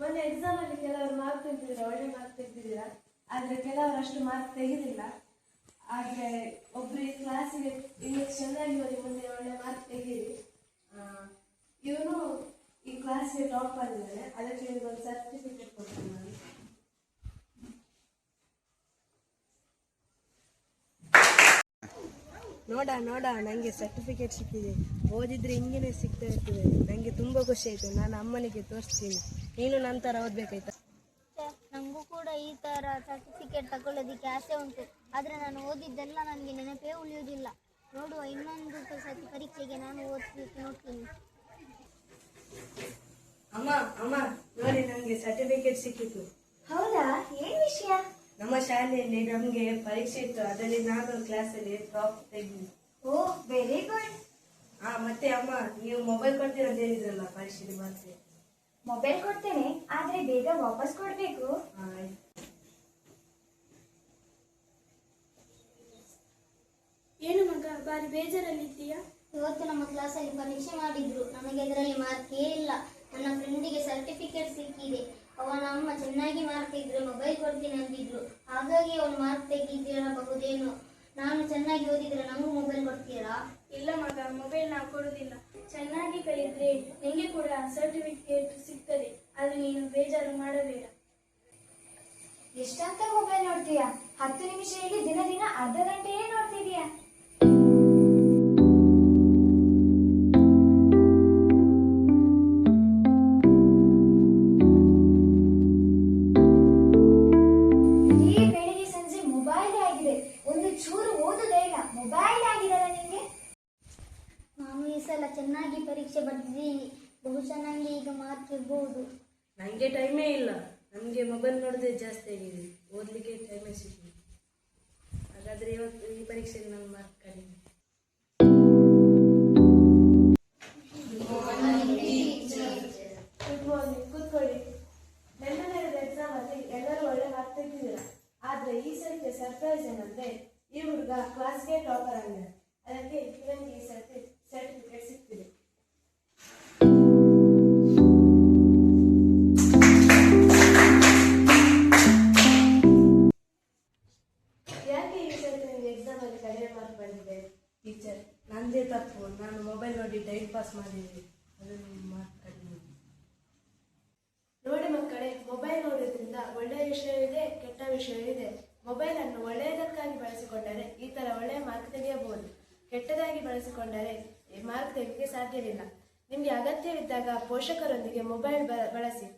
ಮೊನ್ನೆ ಎಕ್ಸಾಮ್ ಅಲ್ಲಿ ಕೆಲವರು ಮಾರ್ಕ್ ತೆಗೆದಿದ್ದೀರಾ, ಒಳ್ಳೆ ಮಾರ್ಕ್ ತೆಗೆದಿದ್ದೀರಾ? ಆದ್ರೆ ಕೆಲವರು ಅಷ್ಟು ಮಾರ್ಕ್ ತೆಗೆದಿಲ್ಲ. ಆದ್ರೆ ಒಬ್ರು ಕ್ಲಾಸಿಗೆ ಇಲ್ಲಿ ಚೆನ್ನಾಗಿ ಓದಿ ಮುಂದೆ ಒಳ್ಳೆ ಮಾರ್ಕ್ ತೆಗೀರಿ. ಇವನು ಈ ಕ್ಲಾಸಿಗೆ ಟಾಪ್ ಆಗಿದ್ದಾನೆ ಅದಕ್ಕೆ ಒಂದು ಸರ್ಟಿಫಿಕೇಟ್ ಕೊಡ್ತೀನಿ. ನೋಡ ನೋಡ ನನಗೆ ಸರ್ಟಿಫಿಕೇಟ್ ಸಿಕ್ಕಿದೆ. ಓದಿದ್ರೆ ಹಿಂಗೇನೆ ಸಿಗ್ತಾ ಇರ್ತದೆ. ನನಗೆ ತುಂಬ ಖುಷಿ ಆಯಿತು. ನಾನು ಅಮ್ಮನಿಗೆ ತೋರಿಸ್ತೀನಿ. ನೀನು ನಂತರ ಓದಬೇಕಾಯ್ತಾ? ನನಗೂ ಕೂಡ ಈ ಥರ ಸರ್ಟಿಫಿಕೇಟ್ ತಗೊಳ್ಳೋದಕ್ಕೆ ಆಸೆ ಉಂಟು. ಆದರೆ ನಾನು ಓದಿದ್ದೆಲ್ಲ ನನಗೆ ನೆನಪೇ ಉಳಿಯೋದಿಲ್ಲ ನೋಡುವ ಇನ್ನೊಂದು ಸತಿ ಪರೀಕ್ಷೆಗೆ ನಾನು ಓದಲಿಕ್ಕೆ ನೋಡ್ತೀನಿ. ಅಮ್ಮ ಅಮ್ಮ ನೋಡಿ ನನಗೆ ಸರ್ಟಿಫಿಕೇಟ್ ಸಿಕ್ಕಿತು ಹೌದಾ ಏನು ವಿಷಯ ನಮ್ಮ ಶಾಲೆಯಲ್ಲಿ ನಮಗೆ ಪರೀಕ್ಷೆ ಇತ್ತು. ಅದರಲ್ಲಿ ನಾನು ಕ್ಲಾಸಲ್ಲಿ ಟಾಪ್ ತೆಗೆದು ಓ ವೆರಿ ಗುಡ್ ಹಾ ಮತ್ತೆ ಅಮ್ಮ ನೀವು ಮೊಬೈಲ್ ಕೊಡ್ತೀರ ಅಂತ ಹೇಳಿದ್ರಲ್ಲ ಪರೀಕ್ಷೆಗೆ ಮಾತ್ರ. ಮೊಬೈಲ್ ಕೊಡ್ತೇನೆ ಆದ್ರೆ ಬೇಗ ವಾಪಸ್ ಕೊಡ್ಬೇಕು. ಏನು ಮಗ ಬಾರಿ ಬೇಜಾರಲ್ಲಿದ್ದೀಯಾ? ಇವತ್ತು ನಮ್ಮ ಕ್ಲಾಸಲ್ಲಿ ಪರೀಕ್ಷೆ ಮಾಡಿದ್ರು. ನನಗೆ ಅದರಲ್ಲಿ ಮಾರ್ಕೇ ಇಲ್ಲ. ನನ್ನ ಫ್ರೆಂಡಿಗೆ ಸರ್ಟಿಫಿಕೇಟ್ ಸಿಕ್ಕಿದೆ. ಅವನ ಅಮ್ಮ ಚೆನ್ನಾಗಿ ಮಾರ್ಕ್ ಇದ್ರು ಮೊಬೈಲ್ ಕೊಡ್ತೀನಿ ಅಂದಿದ್ರು. ಹಾಗಾಗಿ ಅವನು ಮಾರ್ಕ್ ತೆಗೆದಿರಬಹುದೇನೋ ನಾನು ಚೆನ್ನಾಗಿ ಓದಿದ್ರೆ ನಮಗೂ ಮೊಬೈಲ್ ಕೊಡ್ತೀರಾ ಇಲ್ಲ ಮಗ ಮೊಬೈಲ್ ನಾವು ಕೊಡುವುದಿಲ್ಲ ಚೆನ್ನಾಗಿ ಕಲಿದ್ರೆ ನಿಮಗೆ ಕೂಡ ಸರ್ಟಿಫಿಕೇಟ್ ಸಿಗ್ತದೆ. ಅದು ನೀನು ಬೇಜಾರು ಮಾಡಬೇಡ. ಎಷ್ಟಂತ ಮೊಬೈಲ್ ನೋಡ್ತೀಯಾ? ಹತ್ತು ನಿಮಿಷ ಹೇಳಿ ದಿನ ದಿನ ಅರ್ಧ ಗಂಟೆಯೇ ನೋಡ್ತಿದೀಯಾ? ಚೆನ್ನಾಗಿ ಪರೀಕ್ಷೆ ಬರೆದಿದ್ದೀನಿ. ಬಹುಶಃ ನನಗೆ ಈಗ ಮಾರ್ಕ್ ಇರ್ಬೋದು. ನನಗೆ ಟೈಮೇ ಇಲ್ಲ. ನಮಗೆ ಮೊಬೈಲ್ ನೋಡೋದೇ ಜಾಸ್ತಿ ಆಗಿದೆ. ಓದಲಿಕ್ಕೆ ಟೈಮೇ ಸಿಗಲಿ ಹಾಗಾದರೆ ಇವತ್ತು ಈ ಪರೀಕ್ಷೆಗೆ ನಾನು ಮಾರ್ಕ್ ಕಡಿಮೆ ಕೂತ್ಕೊಳ್ಳಿ. ನನ್ನ ನಡೆದ ಎಲ್ಲರೂ ಒಳ್ಳೆ ಮಾರ್ಕ್ ತೆಗೆದಿದ್ದೀರ? ಆದ್ರೆ ಈ ಸರ್ತಿ ಸರ್ಪ್ರೈಸ್ ಏನಂದ್ರೆ ಈ ಹುಡುಗ ಕ್ಲಾಸ್ಗೆ ಟಾಪರ್ ಆಗಿದೆ ಅದಕ್ಕೆ ಇವನಿಗೆ ಈ ಸರ್ತಿ ಸರ್ಟಿಫಿಕೇಟ್ ಸಿಗ್ತಿದೆ ಯಾಕೆ ಈ ಸರ್ತಿ ಎಕ್ಸಾಮ್ ಅಲ್ಲಿ ಕಡಿಮೆ ಮಾರ್ಕ್ ಬಂದಿದೆ ಟೀಚರ್ ನಂದೇ ತಪ್ಪು. ನಾನು ಮೊಬೈಲ್ ನೋಡಿ ಟೈಮ್ ಪಾಸ್ ಮಾಡಿದ್ದೀನಿ. ಅದನ್ನು ಮಾರ್ಕ್ ಕಡಿಮೆ. ನೋಡಿ ಮಕ್ಕಳೇ ಮೊಬೈಲ್ ನೋಡೋದ್ರಿಂದ ಒಳ್ಳೆಯ ವಿಷಯವಿದೆ ಕೆಟ್ಟ ವಿಷಯವಿದೆ ಮೊಬೈಲ್ ಅನ್ನು ಒಳ್ಳೆಯದಕ್ಕಾಗಿ ಬಳಸಿಕೊಂಡರೆ ಈ ತರ ಒಳ್ಳೆಯ ಮಾರ್ಕ್ ತೆಗೆಯಬಹುದು. ಕೆಟ್ಟದಾಗಿ ಬಳಸಿಕೊಂಡರೆ ಮಾರ್ಕ್ ತೆಗೆಯಕ್ಕೆ ಸಾಧ್ಯವಿಲ್ಲ. ನಿಮಗೆ ಅಗತ್ಯವಿದ್ದಾಗ ಪೋಷಕರೊಂದಿಗೆ ಮೊಬೈಲ್ ಬಳಸಿ.